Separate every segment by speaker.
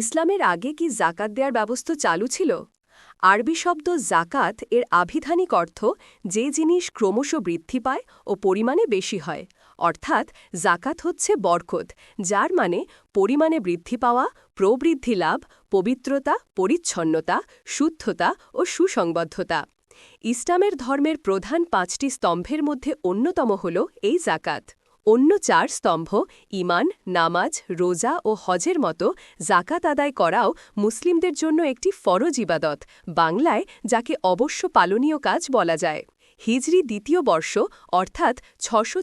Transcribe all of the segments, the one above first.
Speaker 1: ইসলামের আগে কি জাকাত দেওয়ার ব্যবস্থা চালু ছিল আরবি শব্দ জাকাত এর আভিধানিক অর্থ যে জিনিস ক্রমশ বৃদ্ধি পায় ও পরিমাণে বেশি হয় অর্থাৎ জাকাত হচ্ছে বরকত যার মানে পরিমাণে বৃদ্ধি পাওয়া প্রবৃদ্ধি লাভ পবিত্রতা পরিচ্ছন্নতা শুদ্ধতা ও সুসংবদ্ধতা ইসলামের ধর্মের প্রধান পাঁচটি স্তম্ভের মধ্যে অন্যতম হল এই জাকাত অন্য চার স্তম্ভ ইমান নামাজ রোজা ও হজের মতো জাকাত আদায় করাও মুসলিমদের জন্য একটি ফরজ ইবাদত বাংলায় যাকে অবশ্য পালনীয় কাজ বলা যায় হিজরি দ্বিতীয় বর্ষ অর্থাৎ ছশো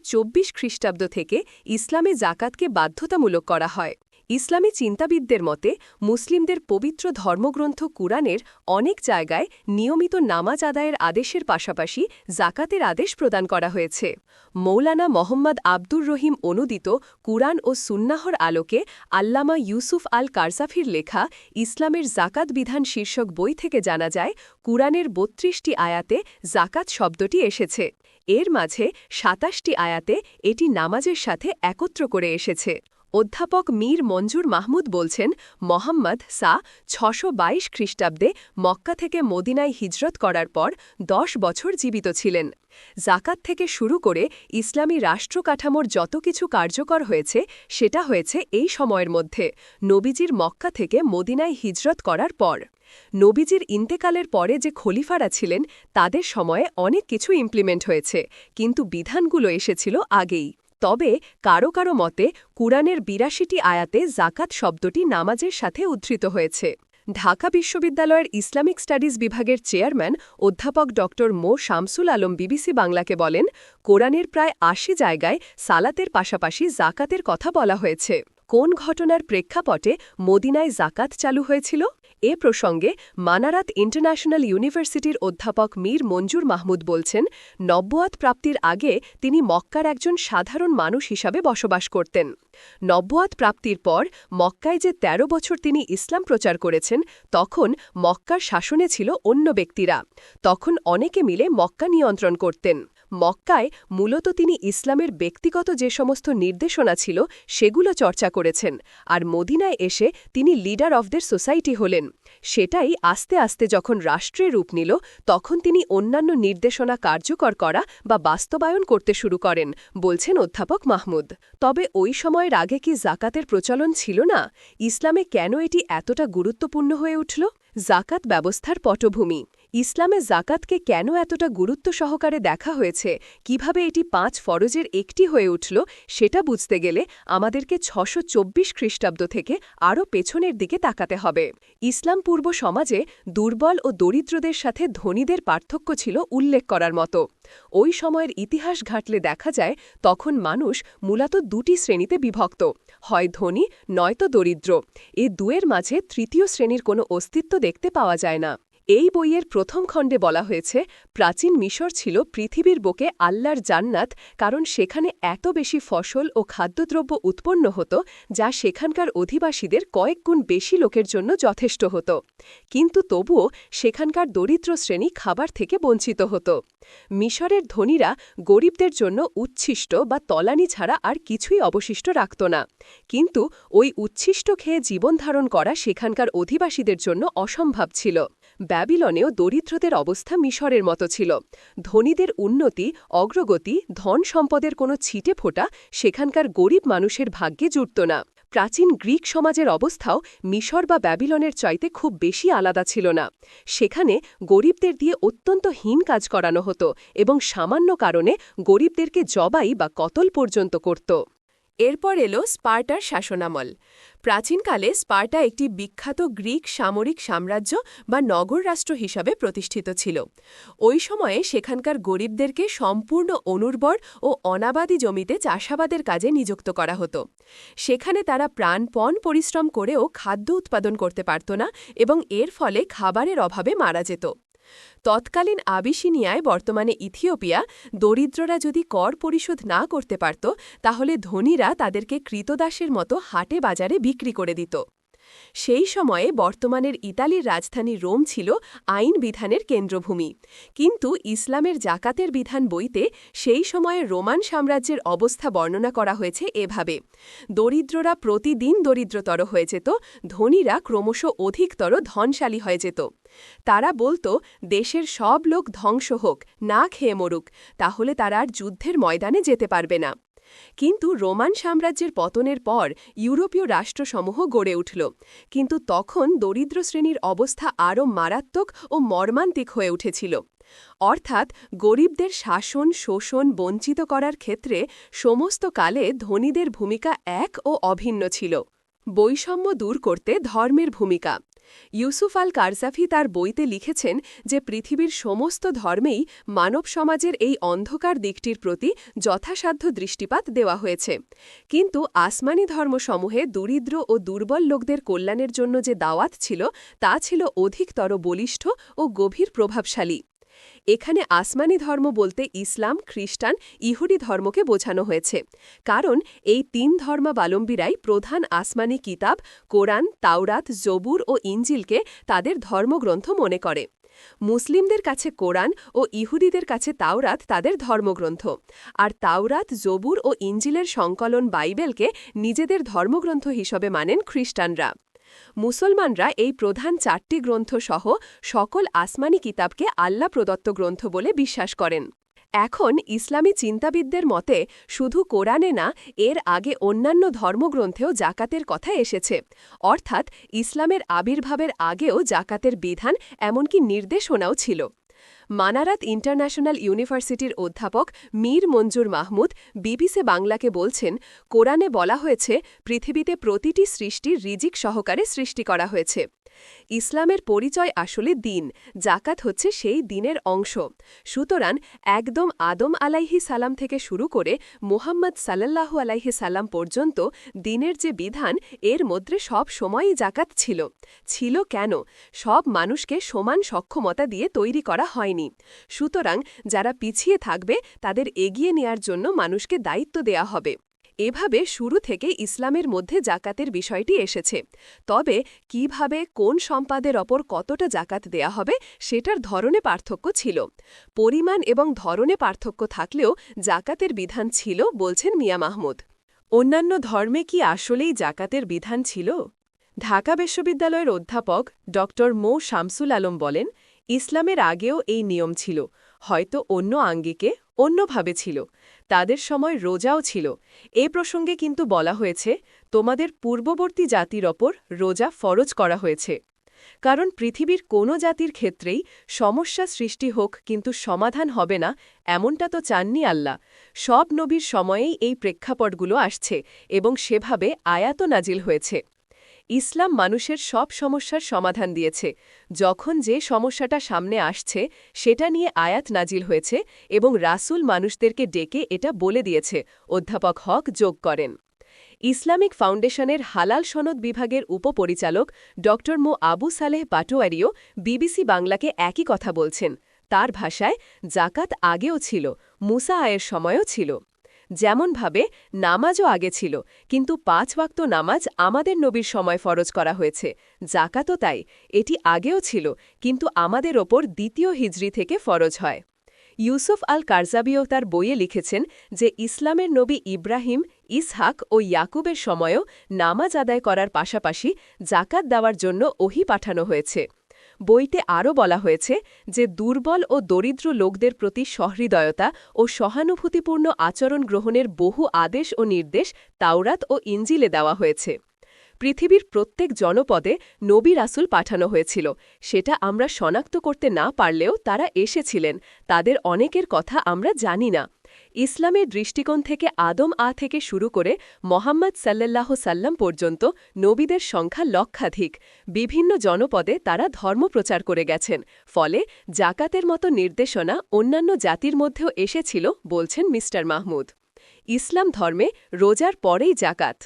Speaker 1: খ্রিস্টাব্দ থেকে ইসলামে জাকাতকে বাধ্যতামূলক করা হয় ইসলামী চিন্তাবিদদের মতে মুসলিমদের পবিত্র ধর্মগ্রন্থ কুরানের অনেক জায়গায় নিয়মিত নামাজ আদায়ের আদেশের পাশাপাশি জাকাতের আদেশ প্রদান করা হয়েছে মৌলানা মোহাম্মদ আব্দুর রহিম অনুদিত কুরআন ও সুন্নাহর আলোকে আল্লামা ইউসুফ আল কারসাফির লেখা ইসলামের জাকাত বিধান শীর্ষক বই থেকে জানা যায় কুরআনের বত্রিশটি আয়াতে জাকাত শব্দটি এসেছে এর মাঝে সাতাশটি আয়াতে এটি নামাজের সাথে একত্র করে এসেছে অধ্যাপক মীর মঞ্জুর মাহমুদ বলছেন মোহাম্মদ সা ছশো বাইশ খ্রিস্টাব্দে মক্কা থেকে মদিনায় হিজরত করার পর দশ বছর জীবিত ছিলেন জাকাত থেকে শুরু করে ইসলামী রাষ্ট্র কাঠামোর যত কিছু কার্যকর হয়েছে সেটা হয়েছে এই সময়ের মধ্যে নবীজির মক্কা থেকে মদিনায় হিজরত করার পর নবীজির ইন্তেকালের পরে যে খলিফারা ছিলেন তাদের সময়ে অনেক কিছু ইমপ্লিমেন্ট হয়েছে কিন্তু বিধানগুলো এসেছিল আগেই তবে কারো কারো মতে কুরআনের বিরাশিটি আয়াতে জাকাত শব্দটি নামাজের সাথে উদ্ধৃত হয়েছে ঢাকা বিশ্ববিদ্যালয়ের ইসলামিক স্টাডিজ বিভাগের চেয়ারম্যান অধ্যাপক ড মো শামসুল আলম বিবিসি বাংলাকে বলেন কোরআনের প্রায় আশি জায়গায় সালাতের পাশাপাশি জাকাতের কথা বলা হয়েছে কোন ঘটনার প্রেক্ষাপটে মদিনায় জাকাত চালু হয়েছিল এ প্রসঙ্গে মানারাত ইন্টারন্যাশনাল ইউনিভার্সিটির অধ্যাপক মীর মঞ্জুর মাহমুদ বলছেন নব্বয়াত প্রাপ্তির আগে তিনি মক্কার একজন সাধারণ মানুষ হিসাবে বসবাস করতেন নব্বয়াত প্রাপ্তির পর মক্কায় যে ১৩ বছর তিনি ইসলাম প্রচার করেছেন তখন মক্কার শাসনে ছিল অন্য ব্যক্তিরা তখন অনেকে মিলে মক্কা নিয়ন্ত্রণ করতেন মক্কায় মূলত তিনি ইসলামের ব্যক্তিগত যে সমস্ত নির্দেশনা ছিল সেগুলো চর্চা করেছেন আর মদিনায় এসে তিনি লিডার অফ দের সোসাইটি হলেন সেটাই আস্তে আস্তে যখন রাষ্ট্রে রূপ নিল তখন তিনি অন্যান্য নির্দেশনা কার্যকর করা বা বাস্তবায়ন করতে শুরু করেন বলছেন অধ্যাপক মাহমুদ তবে ওই সময়ের আগে কি জাকাতের প্রচলন ছিল না ইসলামে কেন এটি এতটা গুরুত্বপূর্ণ হয়ে উঠল জাকাত ব্যবস্থার পটভূমি ইসলামে জাকাতকে কেন এতটা গুরুত্ব সহকারে দেখা হয়েছে কিভাবে এটি পাঁচ ফরজের একটি হয়ে উঠল সেটা বুঝতে গেলে আমাদেরকে ছশো চব্বিশ খ্রিস্টাব্দ থেকে আরও পেছনের দিকে তাকাতে হবে ইসলাম পূর্ব সমাজে দুর্বল ও দরিদ্রদের সাথে ধনীদের পার্থক্য ছিল উল্লেখ করার মতো ওই সময়ের ইতিহাস ঘাটলে দেখা যায় তখন মানুষ মূলত দুটি শ্রেণীতে বিভক্ত হয় ধনী নয়তো দরিদ্র এ দুয়ের মাঝে তৃতীয় শ্রেণীর কোনো অস্তিত্ব দেখতে পাওয়া যায় না এই বইয়ের প্রথম খণ্ডে বলা হয়েছে প্রাচীন মিশর ছিল পৃথিবীর বুকে আল্লাহর জান্নাত কারণ সেখানে এত বেশি ফসল ও খাদ্যদ্রব্য উৎপন্ন হতো যা সেখানকার অধিবাসীদের কয়েক গুণ বেশি লোকের জন্য যথেষ্ট হতো কিন্তু তবুও সেখানকার দরিদ্র শ্রেণী খাবার থেকে বঞ্চিত হতো মিশরের ধনীরা গরিবদের জন্য উচ্ছিষ্ট বা তলানি ছাড়া আর কিছুই অবশিষ্ট রাখত না কিন্তু ওই উচ্ছিষ্ট খেয়ে জীবন ধারণ করা সেখানকার অধিবাসীদের জন্য অসম্ভব ছিল ব্যাবিলনেও দরিদ্রদের অবস্থা মিশরের মতো ছিল ধনীদের উন্নতি অগ্রগতি ধন সম্পদের কোনো ছিটে ফোটা সেখানকার গরিব মানুষের ভাগ্যে জুটত না প্রাচীন গ্রিক সমাজের অবস্থাও মিশর বা ব্যাবিলনের চাইতে খুব বেশি আলাদা ছিল না সেখানে গরিবদের দিয়ে অত্যন্ত হীন কাজ করানো হতো এবং সামান্য কারণে গরিবদেরকে জবাই বা কতল পর্যন্ত করত এরপর এলো স্পার্টার শাসনামল প্রাচীনকালে স্পার্টা একটি বিখ্যাত গ্রিক সামরিক সাম্রাজ্য বা নগর রাষ্ট্র হিসাবে প্রতিষ্ঠিত ছিল ওই সময়ে সেখানকার গরিবদেরকে সম্পূর্ণ অনুর্বর ও অনাবাদী জমিতে চাষাবাদের কাজে নিযুক্ত করা হতো সেখানে তারা প্রাণপণ পরিশ্রম করেও খাদ্য উৎপাদন করতে পারত না এবং এর ফলে খাবারের অভাবে মারা যেত তৎকালীন আবিসিনিয়ায় বর্তমানে ইথিওপিয়া দরিদ্ররা যদি কর পরিশোধ না করতে পারত তাহলে ধনীরা তাদেরকে কৃতদাসের মতো হাটে বাজারে বিক্রি করে দিত সেই সময়ে বর্তমানের ইতালির রাজধানী রোম ছিল আইন বিধানের কেন্দ্রভূমি কিন্তু ইসলামের জাকাতের বিধান বইতে সেই সময়ে রোমান সাম্রাজ্যের অবস্থা বর্ণনা করা হয়েছে এভাবে দরিদ্ররা প্রতিদিন দরিদ্রতর হয়ে যেত ধনীরা ক্রমশ অধিকতর ধনশালী হয়ে যেত তারা বলতো দেশের সব লোক ধ্বংস হোক না খেয়ে মরুক তাহলে তারা আর যুদ্ধের ময়দানে যেতে পারবে না কিন্তু রোমান সাম্রাজ্যের পতনের পর ইউরোপীয় রাষ্ট্রসমূহ গড়ে উঠল কিন্তু তখন দরিদ্র শ্রেণীর অবস্থা আরও মারাত্মক ও মর্মান্তিক হয়ে উঠেছিল অর্থাৎ গরিবদের শাসন শোষণ বঞ্চিত করার ক্ষেত্রে সমস্ত কালে ধনীদের ভূমিকা এক ও অভিন্ন ছিল বৈষম্য দূর করতে ধর্মের ভূমিকা ইউসুফ আল কারসাফি তার বইতে লিখেছেন যে পৃথিবীর সমস্ত ধর্মেই মানব সমাজের এই অন্ধকার দিকটির প্রতি যথাসাধ্য দৃষ্টিপাত দেওয়া হয়েছে কিন্তু আসমানি ধর্মসমূহে দরিদ্র ও দুর্বল লোকদের কল্যাণের জন্য যে দাওয়াত ছিল তা ছিল অধিকতর বলিষ্ঠ ও গভীর প্রভাবশালী এখানে আসমানি ধর্ম বলতে ইসলাম খ্রিস্টান ইহুদি ধর্মকে বোঝানো হয়েছে কারণ এই তিন ধর্মাবলম্বীরাই প্রধান আসমানি কিতাব কোরআন তাওরাত জবুর ও ইঞ্জিলকে তাদের ধর্মগ্রন্থ মনে করে মুসলিমদের কাছে কোরআন ও ইহুদিদের কাছে তাওরাত তাদের ধর্মগ্রন্থ আর তাওরাত জবুর ও ইঞ্জিলের সংকলন বাইবেলকে নিজেদের ধর্মগ্রন্থ হিসেবে মানেন খ্রিস্টানরা মুসলমানরা এই প্রধান চারটি গ্রন্থসহ সকল আসমানি কিতাবকে আল্লা প্রদত্ত গ্রন্থ বলে বিশ্বাস করেন এখন ইসলামী চিন্তাবিদদের মতে শুধু কোরআনে না এর আগে অন্যান্য ধর্মগ্রন্থেও জাকাতের কথা এসেছে অর্থাৎ ইসলামের আবির্ভাবের আগেও জাকাতের বিধান এমনকি নির্দেশনাও ছিল মানারাত ইন্টারন্যাশনাল ইউনিভার্সিটির অধ্যাপক মীর মঞ্জুর মাহমুদ বিবিসি বাংলাকে বলছেন কোরআনে বলা হয়েছে পৃথিবীতে প্রতিটি সৃষ্টির রিজিক সহকারে সৃষ্টি করা হয়েছে ইসলামের পরিচয় আসলে দিন জাকাত হচ্ছে সেই দিনের অংশ সুতরাং একদম আদম আলাইহি সালাম থেকে শুরু করে মোহাম্মদ সাল্লাহু আলাইহি সালাম পর্যন্ত দিনের যে বিধান এর মধ্যে সব সময়ই জাকাত ছিল ছিল কেন সব মানুষকে সমান সক্ষমতা দিয়ে তৈরি করা হয়নি হয়নি সুতরাং যারা পিছিয়ে থাকবে তাদের এগিয়ে নেয়ার জন্য মানুষকে দায়িত্ব দেয়া হবে এভাবে শুরু থেকে ইসলামের মধ্যে জাকাতের বিষয়টি এসেছে তবে কিভাবে কোন সম্পাদের ওপর কতটা জাকাত দেয়া হবে সেটার ধরনে পার্থক্য ছিল পরিমাণ এবং ধরনে পার্থক্য থাকলেও জাকাতের বিধান ছিল বলছেন মিয়া মাহমুদ অন্যান্য ধর্মে কি আসলেই জাকাতের বিধান ছিল ঢাকা বিশ্ববিদ্যালয়ের অধ্যাপক ড মো শামসুল আলম বলেন ইসলামের আগেও এই নিয়ম ছিল হয়তো অন্য আঙ্গিকে অন্যভাবে ছিল তাদের সময় রোজাও ছিল এ প্রসঙ্গে কিন্তু বলা হয়েছে তোমাদের পূর্ববর্তী জাতির ওপর রোজা ফরজ করা হয়েছে কারণ পৃথিবীর কোনো জাতির ক্ষেত্রেই সমস্যা সৃষ্টি হোক কিন্তু সমাধান হবে না এমনটা তো চাননি আল্লাহ সব নবীর সময়েই এই প্রেক্ষাপটগুলো আসছে এবং সেভাবে আয়াত নাজিল হয়েছে ইসলাম মানুষের সব সমস্যার সমাধান দিয়েছে যখন যে সমস্যাটা সামনে আসছে সেটা নিয়ে আয়াত নাজিল হয়েছে এবং রাসুল মানুষদেরকে ডেকে এটা বলে দিয়েছে অধ্যাপক হক যোগ করেন ইসলামিক ফাউন্ডেশনের হালাল সনদ বিভাগের উপপরিচালক ড মো আবু সালেহ পাটোয়ারিও বিবিসি বাংলাকে একই কথা বলছেন তার ভাষায় জাকাত আগেও ছিল মুসা আয়ের সময়ও ছিল যেমনভাবে নামাজও আগে ছিল কিন্তু পাঁচ ওয়াক্ত নামাজ আমাদের নবীর সময় ফরজ করা হয়েছে জাকাতও তাই এটি আগেও ছিল কিন্তু আমাদের ওপর দ্বিতীয় হিজড়ি থেকে ফরজ হয় ইউসুফ আল কারজাবিও তার বইয়ে লিখেছেন যে ইসলামের নবী ইব্রাহিম ইসহাক ও ইয়াকুবের সময়ও নামাজ আদায় করার পাশাপাশি জাকাত দেওয়ার জন্য ওহি পাঠানো হয়েছে বইতে আরও বলা হয়েছে যে দুর্বল ও দরিদ্র লোকদের প্রতি সহৃদয়তা ও সহানুভূতিপূর্ণ আচরণ গ্রহণের বহু আদেশ ও নির্দেশ তাওরাত ও ইঞ্জিলে দেওয়া হয়েছে পৃথিবীর প্রত্যেক জনপদে নবী রাসুল পাঠানো হয়েছিল সেটা আমরা শনাক্ত করতে না পারলেও তারা এসেছিলেন তাদের অনেকের কথা আমরা জানি না ইসলামের দৃষ্টিকোণ থেকে আদম আ থেকে শুরু করে মোহাম্মদ সাল্লাহ সাল্লাম পর্যন্ত নবীদের সংখ্যা লক্ষাধিক বিভিন্ন জনপদে তারা ধর্ম প্রচার করে গেছেন ফলে জাকাতের মতো নির্দেশনা অন্যান্য জাতির মধ্যেও এসেছিল বলছেন মিস্টার মাহমুদ ইসলাম ধর্মে রোজার পরেই জাকাত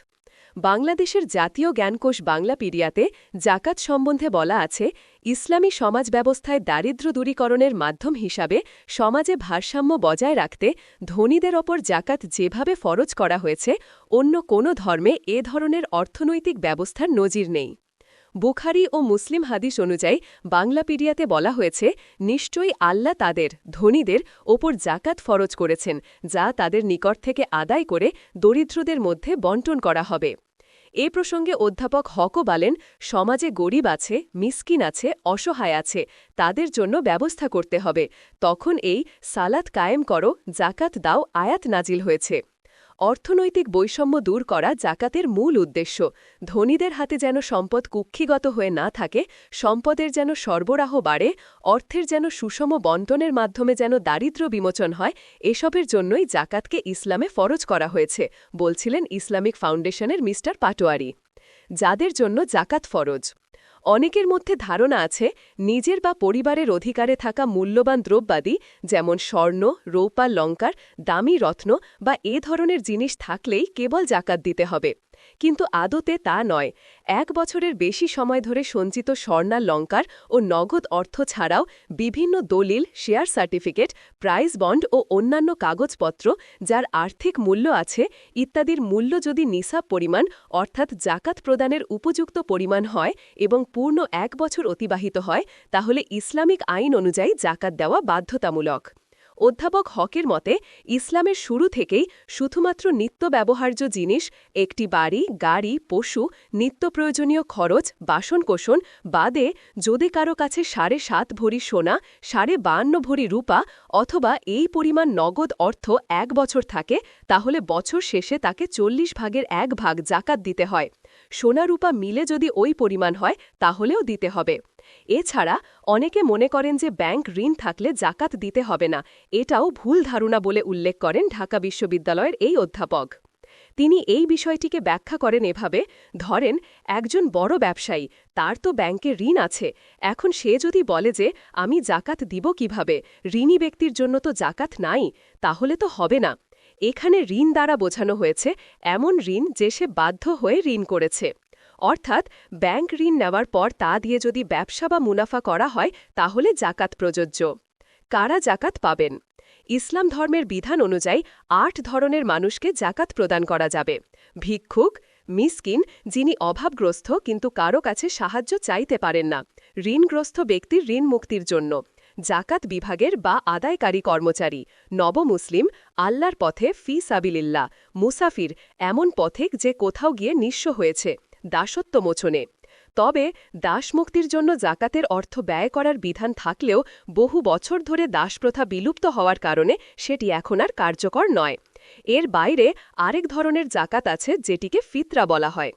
Speaker 1: বাংলাদেশের জাতীয় জ্ঞানকোষ বাংলাপিডিয়াতে জাকাত সম্বন্ধে বলা আছে ইসলামী সমাজ ব্যবস্থায় দারিদ্র দূরীকরণের মাধ্যম হিসাবে সমাজে ভারসাম্য বজায় রাখতে ধনীদের ওপর জাকাত যেভাবে ফরজ করা হয়েছে অন্য কোনো ধর্মে এ ধরনের অর্থনৈতিক ব্যবস্থার নজির নেই বুখারি ও মুসলিম হাদিস অনুযায়ী বাংলাপিডিয়াতে বলা হয়েছে নিশ্চয়ই আল্লাহ তাদের ধনীদের ওপর জাকাত ফরজ করেছেন যা তাদের নিকট থেকে আদায় করে দরিদ্রদের মধ্যে বন্টন করা হবে এ প্রসঙ্গে অধ্যাপক হকও বলেন সমাজে গরিব আছে মিসকিন আছে অসহায় আছে তাদের জন্য ব্যবস্থা করতে হবে তখন এই সালাত কায়েম করো জাকাত দাও আয়াত নাজিল হয়েছে অর্থনৈতিক বৈষম্য দূর করা জাকাতের মূল উদ্দেশ্য ধনীদের হাতে যেন সম্পদ কুক্ষিগত হয়ে না থাকে সম্পদের যেন সরবরাহ বাড়ে অর্থের যেন সুষম বন্টনের মাধ্যমে যেন দারিদ্র বিমোচন হয় এসবের জন্যই জাকাতকে ইসলামে ফরজ করা হয়েছে বলছিলেন ইসলামিক ফাউন্ডেশনের মিস্টার পাটোয়ারি যাদের জন্য জাকাত ফরজ অনেকের মধ্যে ধারণা আছে নিজের বা পরিবারের অধিকারে থাকা মূল্যবান দ্রব্যাদি যেমন স্বর্ণ রৌপা লঙ্কার দামি রত্ন বা এ ধরনের জিনিস থাকলেই কেবল জাকাত দিতে হবে কিন্তু আদতে তা নয় এক বছরের বেশি সময় ধরে সঞ্চিত স্বর্ণালঙ্কার ও নগদ অর্থ ছাড়াও বিভিন্ন দলিল শেয়ার সার্টিফিকেট প্রাইজ বন্ড ও অন্যান্য কাগজপত্র যার আর্থিক মূল্য আছে ইত্যাদির মূল্য যদি নিসাব পরিমাণ অর্থাৎ জাকাত প্রদানের উপযুক্ত পরিমাণ হয় এবং পূর্ণ এক বছর অতিবাহিত হয় তাহলে ইসলামিক আইন অনুযায়ী জাকাত দেওয়া বাধ্যতামূলক অধ্যাপক হকের মতে ইসলামের শুরু থেকেই শুধুমাত্র নিত্য ব্যবহার্য জিনিস একটি বাড়ি গাড়ি পশু নিত্য প্রয়োজনীয় খরচ বাসনকোষণ বাদে যদি কারো কাছে সাড়ে সাত ভরি সোনা সাড়ে বান্ন ভরি রূপা অথবা এই পরিমাণ নগদ অর্থ এক বছর থাকে তাহলে বছর শেষে তাকে চল্লিশ ভাগের এক ভাগ জাকাত দিতে হয় সোনা রূপা মিলে যদি ওই পরিমাণ হয় তাহলেও দিতে হবে এছাড়া অনেকে মনে করেন যে ব্যাংক ঋণ থাকলে জাকাত দিতে হবে না এটাও ভুল ধারণা বলে উল্লেখ করেন ঢাকা বিশ্ববিদ্যালয়ের এই অধ্যাপক তিনি এই বিষয়টিকে ব্যাখ্যা করেন এভাবে ধরেন একজন বড় ব্যবসায়ী তার তো ব্যাংকে ঋণ আছে এখন সে যদি বলে যে আমি জাকাত দিব কিভাবে ঋণী ব্যক্তির জন্য তো জাকাত নাই তাহলে তো হবে না এখানে ঋণ দ্বারা বোঝানো হয়েছে এমন ঋণ যে সে বাধ্য হয়ে ঋণ করেছে অর্থাৎ ব্যাংক ঋণ নেওয়ার পর তা দিয়ে যদি ব্যবসা বা মুনাফা করা হয় তাহলে জাকাত প্রযোজ্য কারা জাকাত পাবেন ইসলাম ধর্মের বিধান অনুযায়ী আট ধরনের মানুষকে জাকাত প্রদান করা যাবে ভিক্ষুক মিসকিন যিনি অভাবগ্রস্ত কিন্তু কারো কাছে সাহায্য চাইতে পারেন না ঋণগ্রস্ত ব্যক্তির ঋণ মুক্তির জন্য জাকাত বিভাগের বা আদায়কারী কর্মচারী নবমুসলিম আল্লাহর পথে ফি সাবিলিল্লা মুসাফির এমন পথে যে কোথাও গিয়ে নিঃস্ব হয়েছে দাসত্ব মোচনে তবে দাসমুক্তির জন্য জাকাতের অর্থ ব্যয় করার বিধান থাকলেও বহু বছর ধরে দাসপ্রথা বিলুপ্ত হওয়ার কারণে সেটি এখন আর কার্যকর নয় এর বাইরে আরেক ধরনের জাকাত আছে যেটিকে ফিতরা বলা হয়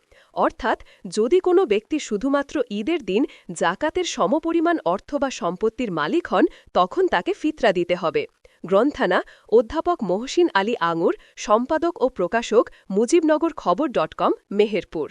Speaker 1: অর্থাৎ যদি কোনো ব্যক্তি শুধুমাত্র ঈদের দিন জাকাতের সমপরিমাণ অর্থ বা সম্পত্তির মালিক হন তখন তাকে ফিতরা দিতে হবে গ্রন্থানা অধ্যাপক মহসিন আলী আঙুর সম্পাদক ও প্রকাশক মুজিবনগর খবর ডট কম মেহেরপুর